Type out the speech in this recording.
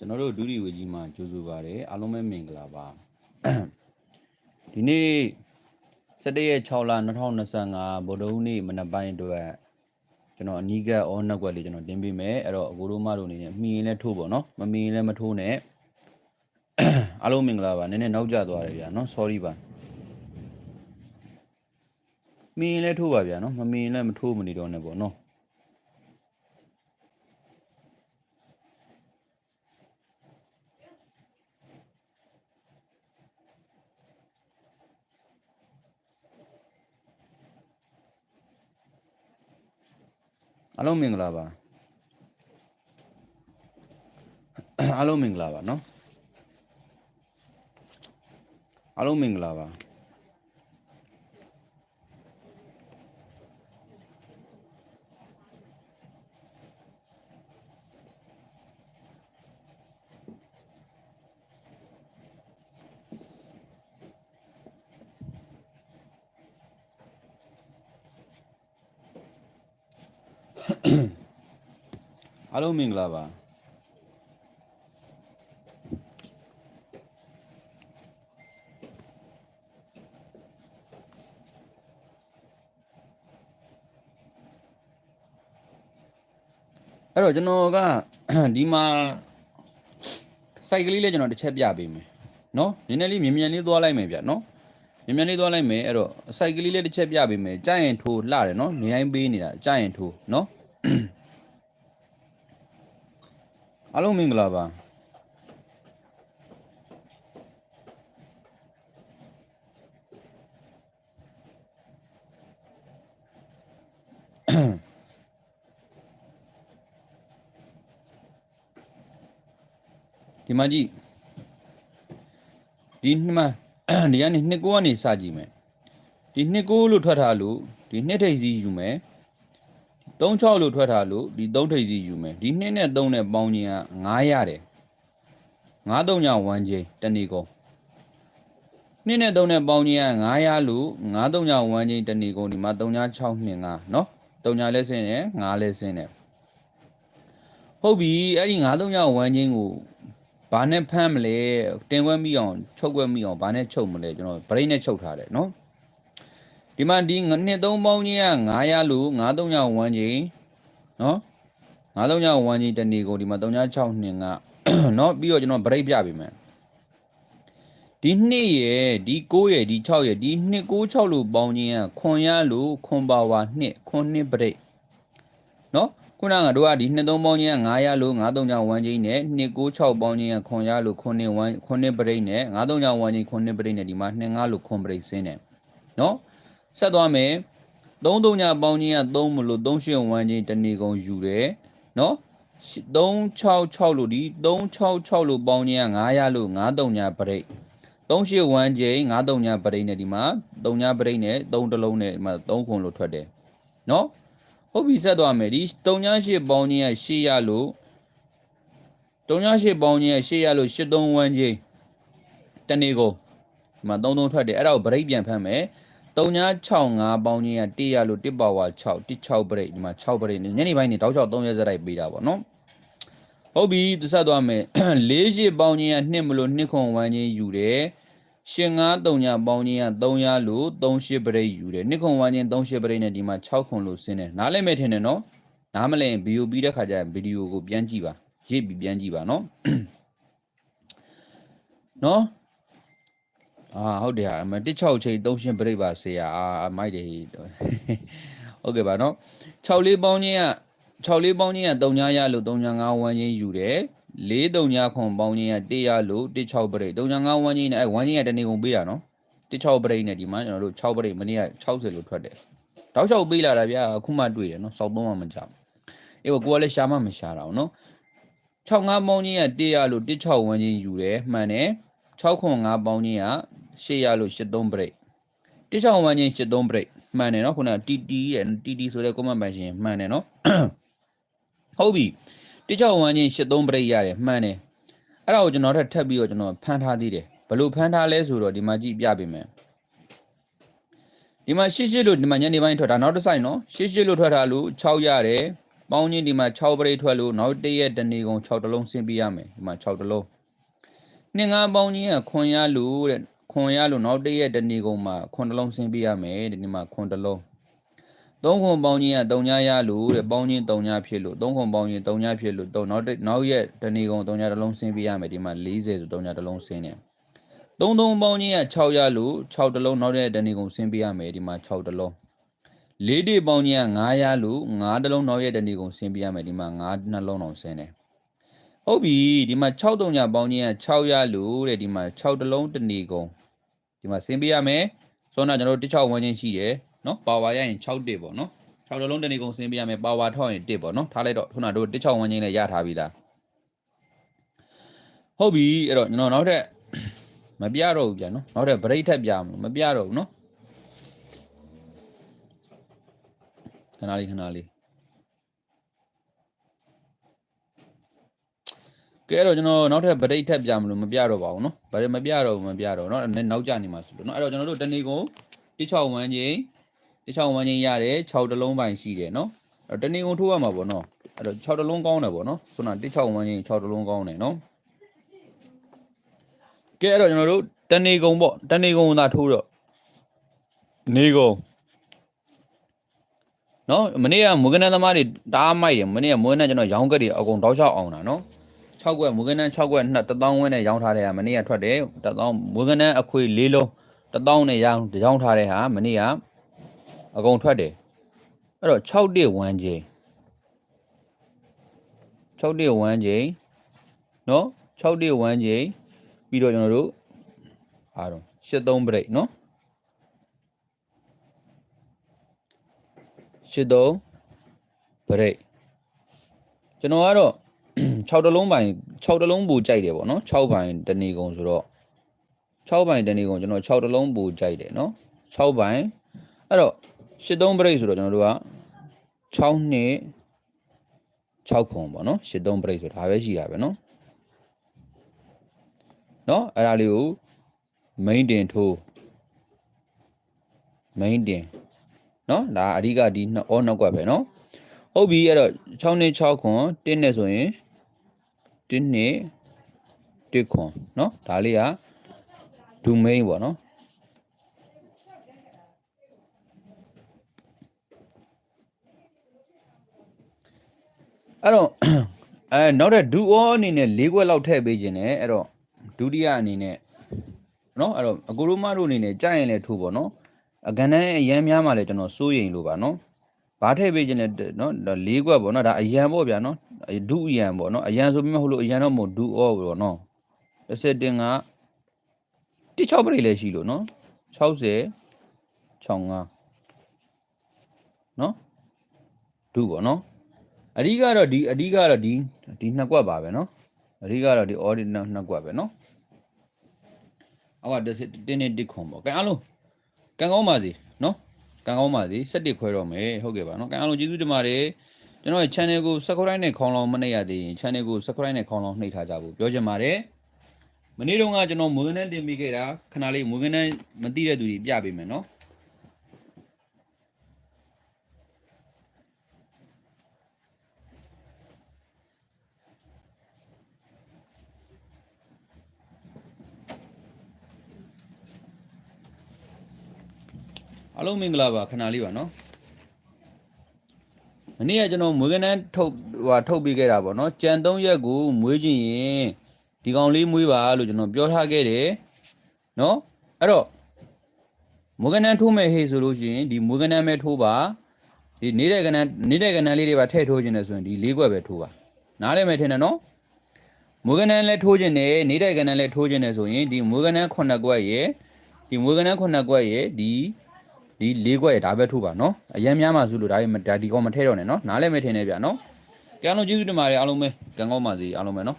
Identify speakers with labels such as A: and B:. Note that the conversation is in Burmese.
A: ကျွန်တော်တို့ဒုတိယဝေကြီးမှာကြိုဆိုပါတယ်အားလုံးပဲမင်္ဂလာပါဒီနေ့17ရက်6လ2025ဗုဒ္ဓဟူးနေ့မနက်ပိုင်းအတွက်ကျွန်တော်အနီးကပ်အောနောက်ွက်လေးကျွန်တော်တင်ပေးမယ်အဲ့တော့အကိုတို့မတို့အနေနဲ့မှီရင်လည်းထိုးပေါ့နော်မမှီရင်လည်းမထိုးနဲ့အားလုံးမင်္ဂလာပါနည်းနည်းနောက်ကျသွားတယ်ဗျာနော် sorry ပါမှီရင်လည်းထိုးပါဗျာနော်မမှီရင်လည်းမထိုးမနေတော့နဲ့ပေါ့နော် Alumin Lava. Alumin Lava, ¿no? Alumin Lava. အားလုံးမင်္ဂလာပါအဲ့တော့ကျွန်တော်ကဒီမှာ site ကလေးလေးကျွန်တော်တစ်ချက်ပြပေးမယ်နော်နည်းနည်းလေးမြင်မြန်လေးသွားလိုက်မယ်ဗျနော်မြန်မြန်လေးသွားလိုက်မယ်အဲ့တော့ site ကလေးလေးတစ်ချက်ပြပေးမယ်ကြာရင်ထိုးလှတယ်နော်နေတိုင်းပေးနေတာကြာရင်ထိုးနော် အားလုံးမင်္ဂလာပါဒီမှာကြည့်ဒီနှစ်မှာဒီကနေနှစ်ကိုကနေစကြည့်မယ်ဒီနှစ်ကိုလို့ထွက်ထားလို့ဒီနှစ်ထိပ်စီယူမယ် 36လို့ထွက်ထားလို့ဒီ3ထိပ်စီယူမယ်ဒီနှစ်နဲ့3နဲ့ပေါင်းခြင်းက9ရတယ်9 3ည1ချင်းတဏီကုန်နှစ်နဲ့3နဲ့ပေါင်းခြင်းက900လို့9 3ည1ချင်းတဏီကုန်ဒီမှာ3ည6 2 5เนาะ3ညလဲဆင်းတယ်9လဲဆင်းတယ်ဟုတ်ပြီအဲ့ဒီ9 3ည1ချင်းကိုဘာနဲ့ဖမ်းမလဲတင်ခွဲမိအောင်ချုပ်ခွဲမိအောင်ဘာနဲ့ချုပ်မလဲကျွန်တော်ဗရိတ်နဲ့ချုပ်ထားတယ်เนาะ ဒီမှာဒီနှစ်သုံးပေါင်းချင်းက900လို့93ည1ချင်းနော်93ည1ချင်းတနေ့ကိုဒီမှာ362ကနော်ပြီးတော့ကျွန်တော်ဗရိတ်ပြပေးမယ်ဒီနှစ်ရယ်ဒီ9ရယ်ဒီ6ရယ်ဒီနှစ်9 6လို့ပေါင်းချင်းကခွန်ရလို့ခွန်ပါဝါနှစ်ခွန်နှစ်ဗရိတ်နော်ခုနကတို့ကဒီနှစ်သုံးပေါင်းချင်းက900လို့93ည1ချင်းနဲ့နှစ်9 6ပေါင်းချင်းကခွန်ရလို့ခွန်နှစ်1ခွန်နှစ်ဗရိတ်နဲ့93ည1ချင်းခွန်နှစ်ဗရိတ်နဲ့ဒီမှာ25လို့ခွန်ဗရိတ်ဆင်းတယ်နော် ဆက်သွားမယ်33ညပေါင်းချင်းက3မလို့38ဝန်းချင်းတနေကုန်ယူတယ်နော်366လို့ဒီ366လို့ပေါင်းချင်းက900လို့93ညပရိတ်38ဝန်းချင်း93ညပရိတ်နဲ့ဒီမှာ3ညပရိတ်နဲ့3တလုံးနဲ့ဒီမှာ3ခွန်လို့ထွက်တယ်နော်ဟုတ်ပြီဆက်သွားမယ်ဒီ3ည8ပေါင်းချင်းက800လို့3ည8ပေါင်းချင်းက800လို့83ဝန်းချင်းတနေကုန်ဒီမှာ33ထွက်တယ်အဲ့ဒါကိုပရိတ်ပြန်ဖမ်းမယ် 3965ပေါင်းချင်းက1ရလို့1ပါဝါ6 16ပရိတ်ဒီမှာ6ပရိတ်ညနေပိုင်းနေတောက်ချောက်3ရက်စရိုက်ပေးတာပေါ့နော်ဟုတ်ပြီသူဆက်သွားမယ်၄ရှစ်ပေါင်းချင်းက2မလို့2ခွန်ဝန်းချင်းယူတယ်ရှင်ငါ3ညပေါင်းချင်းက3ရလို့3ရှစ်ပရိတ်ယူတယ်2ခွန်ဝန်းချင်း3ရှစ်ပရိတ်နဲ့ဒီမှာ6ခွန်လို့ဆင်းတယ်နားလဲမဲ့ထင်တယ်နော်နားမလဲဗီဒီယိုပြီးတဲ့ခါကျရင်ဗီဒီယိုကိုပြန်ကြည့်ပါရေးပြီးပြန်ကြည့်ပါနော်နော် အာဟုတ်တယ်ဟာအမ16ချိန်3ရှင်ပြိပပါဆေးရအာမိုက်တယ်ဟုတ်ကဲ့ပါနော်6လေးပေါင်းချင်းက6လေးပေါင်းချင်းက3ညရလို့3ည5ဝန်းချင်းယူတယ်4 3ညခွန်ပေါင်းချင်းက1ရလို့16ပြိ3ည5ဝန်းချင်းနဲ့အဲဝန်းချင်းကတနေကုန်ပေးတာနော်16ပြိနဲ့ဒီမှာကျွန်တော်တို့6ပြိမနေ့က60လို့ထွက်တယ်တောက်လျှောက်ပေးလာတာဗျာအခုမှတွေ့တယ်နော်စောက်သုံးမှမကြဘူးအေးကိုကလည်းရှာမှမရှာတာအောင်နော်6 5ပေါင်းချင်းက1ရလို့16ဝန်းချင်းယူတယ်မှန်တယ်6ခွန်5ပေါင်းချင်းက 800လို့83 break တိချောင်းဝန်းချင်း83 break မှန်တယ်နော်ခုန TT ရဲ့ TT ဆိုတဲ့ comment ပါရှင်မှန်တယ်နော်ဟုတ်ပြီတိချောင်းဝန်းချင်း83 break ရတယ်မှန်တယ်အဲ့ဒါကိုကျွန်တော်ထပ်ထပ်ပြီးတော့ကျွန်တော်ဖမ်းထားသေးတယ်ဘလို့ဖမ်းထားလဲဆိုတော့ဒီမှာကြည့်ပြပေးမယ်ဒီမှာ88လို့ဒီမှာညနေပိုင်းထွက်တာနောက်တစ်ဆိုင်နော်88လို့ထွက်တာလို့6ရတယ်ပေါင်းချင်းဒီမှာ6ပရိတ်ထွက်လို့နောက်တစ်ရက်တနေကုန်6တလုံးဆင်းပြရမယ်ဒီမှာ6တလုံးနှစ်ငါးပေါင်းချင်းကခွန်ရလို့တဲ့ ခွန်ရလို့နောက်တစ်ရက်တနေကုန်မှာခွန်တလုံးဆင်းပြရမယ်တဲ့ဒီမှာခွန်တလုံးသုံးခွန်ပေါင်းချင်းက3ညရလို့တဲ့ပေါင်းချင်း3ညဖြစ်လို့သုံးခွန်ပေါင်းချင်း3ညဖြစ်လို့တော့နောက်တစ်နောက်ရက်တနေကုန်3ညတလုံးဆင်းပြရမယ်ဒီမှာ40ဆို3ညတလုံးဆင်းတယ်သုံးသုံးပေါင်းချင်းက6ရလို့6တလုံးနောက်ရက်တနေကုန်ဆင်းပြရမယ်ဒီမှာ6တလုံးလေးတိပေါင်းကြီးက9ရလို့9တလုံးနောက်ရဲ့တဏီကုန်ဆင်းပြရမယ်ဒီမှာ9နှလုံးအောင်ဆင်းတယ် ဟုတ်ပြီဒီမှာ6တုံညာပေါင်းကြီးက6ရလို့တဲ့ဒီမှာ6တလုံးတဏီကုန်ဒီမှာဆင်းပြရမယ်ဆိုတော့ကျွန်တော်တို့16ဝန်းချင်းရှိတယ်နော်ပါဝါရရင်6တစ်ပေါ့နော်6တလုံးတဏီကုန်ဆင်းပြရမယ်ပါဝါထောက်ရင်1ပေါ့နော်ထားလိုက်တော့ခုနတို့16ဝန်းချင်းလည်းရထားပြီလားဟုတ်ပြီအဲ့တော့ကျွန်တော်နောက်ထပ်မပြတော့ဘူးဗျာနော်နောက်ထပ်ဗရိတ်ထက်ပြမလို့မပြတော့ဘူးနော်ခဏလေးခဏလေး ကဲအဲ့တော့ကျွန်တော်နောက်ထပ်ဗရိတ်ထက်ပြမလို့မပြတော့ပါဘူးเนาะဗရိတ်မပြတော့ဘူးမပြတော့เนาะနောက်ကျနေမှာဆိုလို့เนาะအဲ့တော့ကျွန်တော်တို့တနေ့ကုန်16ဝန်းချင်း16ဝန်းချင်းရတယ်6တလုံးပိုင်ရှိတယ်เนาะအဲ့တော့တနေ့ကုန်ထိုးရမှာပေါ့เนาะအဲ့တော့6တလုံးကောင်းတယ်ပေါ့เนาะခုန16ဝန်းချင်း6တလုံးကောင်းတယ်เนาะကဲအဲ့တော့ကျွန်တော်တို့တနေ့ကုန်ပေါ့တနေ့ကုန်သာထိုးတော့နေကုန် နော်မနေ့ကမူကနန်းသမားတွေတားမိုက်တယ်မနေ့ကမွေးနဲ့ကျွန်တော်ရောင်းကက်တွေအကုန်တောက်ချောက်အောင်တာနော် 6ကွက်မူကနန်း6ကွက်နှစ်1000ဝန်းနဲ့ရောင်းထားတဲ့ဟာမနေ့ကထွက်တယ်1000မူကနန်းအခွေ၄လုံး1000နဲ့ရောင်းရောင်းထားတဲ့ဟာမနေ့ကအကုန်ထွက်တယ်အဲ့တော့6တစ်ဝန်းချင်း6တစ်ဝန်းချင်းနော်6တစ်ဝန်းချင်းပြီးတော့ကျွန်တော်တို့အားတော့73ပြိတ်နော်ရှစ်သုံးဗရိတ်ကျွန်တော်ကတော့ 6တလုံးပိုင်6တလုံးပူကြိုက်တယ်ပေါ့နော်6ပိုင်တဏီကုံဆိုတော့6ပိုင်တဏီကုံကျွန်တော်6တလုံးပူကြိုက်တယ်နော်6ပိုင်အဲ့တော့ရှစ်သုံးဗရိတ်ဆိုတော့ကျွန်တော်တို့က6နှစ်6ခုပေါ့နော်ရှစ်သုံးဗရိတ်ဆိုဒါပဲရှိတာပဲနော်နော်အဲ့ဒါလေးကို main တင်ထိုး main တင်နော်ဒါအဓိကဒီနှစ်အောနောက်ကပဲနော်ဟုတ်ပြီအဲ့တော့6နှစ်6ခွန်1နဲ့ဆိုရင် 1နှစ်1ခွန်နော်ဒါလေးကဒူမိန်ပေါ့နော်အဲ့တော့အဲနောက်တဲ့ဒူအောအနေနဲ့၄ခွက်လောက်ထည့်ပေးခြင်းနဲ့အဲ့တော့ဒုတိယအနေနဲ့နော်အဲ့တော့အကူရိုမတို့အနေနဲ့ကြိုက်ရင်လည်းထိုးပေါ့နော်အကန်တန်းအရန်များမှလည်းကျွန်တော်စိုးရိမ်လို့ပါနော်ဘာထည့်ပေးခြင်းလဲနော်ဒါလေးခွက်ပေါ့နော်ဒါအရန်ပေါ့ဗျာနော် ဒုအရန်ပေါ့နော်အရန်ဆိုပြီးမှဟုတ်လို့အရန်တော့မဟုတ်ဒုအောပေါ့နော်တစ်စက်တင်က16ပြိလည်းရှိလို့နော်60 65နော်ဒုပေါ့နော်အဓိကတော့ဒီအဓိကတော့ဒီဒီနှစ်ကွက်ပါပဲနော်အဓိကတော့ဒီ audit နှစ်ကွက်ပဲနော်အောက်ကတစ်စက်တင်းနဲ့တစ်ခွန်ပေါ့ကဲအားလုံးကံကောင်းပါစေနော်ကံကောင်းပါစေ7ခွဲတော့မယ်ဟုတ်ကဲ့ပါနော်ကံအားလုံးကျေးဇူးတင်ပါတယ် ကျွန်တော်ရဲ့ channel ကို subscribe နဲ့ခေါင်းလောင်းမနှိပ်ရသေးရင် channel ကို subscribe နဲ့ခေါင်းလောင်းနှိပ်ထားကြဖို့ပြောချင်ပါတယ်မနေ့တုန်းကကျွန်တော်မွေးကနန်းတင်ပေးခဲ့တာခဏလေးမွေးကနန်းမသိတဲ့သူတွေပြပေးမယ်နော်အားလုံးမင်္ဂလာပါခဏလေးပါနော် မနေ့ကကျွန်တော်မွေးကနန်းထုတ်ဟိုထုတ်ပေးခဲ့တာပေါ့နော်ကြံ၃ရက်ကိုမွေးခြင်းရင်ဒီကောင်လေးမွေးပါလို့ကျွန်တော်ပြောထားခဲ့တယ်နော်အဲ့တော့မွေးကနန်းထိုးမဲ့ဟေးဆိုလို့ရှိရင်ဒီမွေးကနန်းပဲထိုးပါဒီနေတဲ့ကနန်းနေတဲ့ကနန်းလေးတွေပါထည့်ထိုးခြင်းတယ်ဆိုရင်ဒီလေးခွက်ပဲထိုးပါနားလည်မယ်ထင်တယ်နော်မွေးကနန်းလည်းထိုးခြင်းတယ်နေတဲ့ကနန်းလည်းထိုးခြင်းတယ်ဆိုရင်ဒီမွေးကနန်းခုနှစ်ခွက်ရယ်ဒီမွေးကနန်းခုနှစ်ခွက်ရယ်ဒီ ဒီလေးခွက်ရဒါပဲထိုးပါနော်အရင်များမှစုလို့ဒါဒီဒါဒီကောင်မထဲတော့နဲ့နော်နားလည်းမထင်နဲ့ဗျာနော်ကံလုံးကျေးဇူးတင်ပါတယ်အားလုံးပဲကံကောင်းပါစေအားလုံးပဲနော်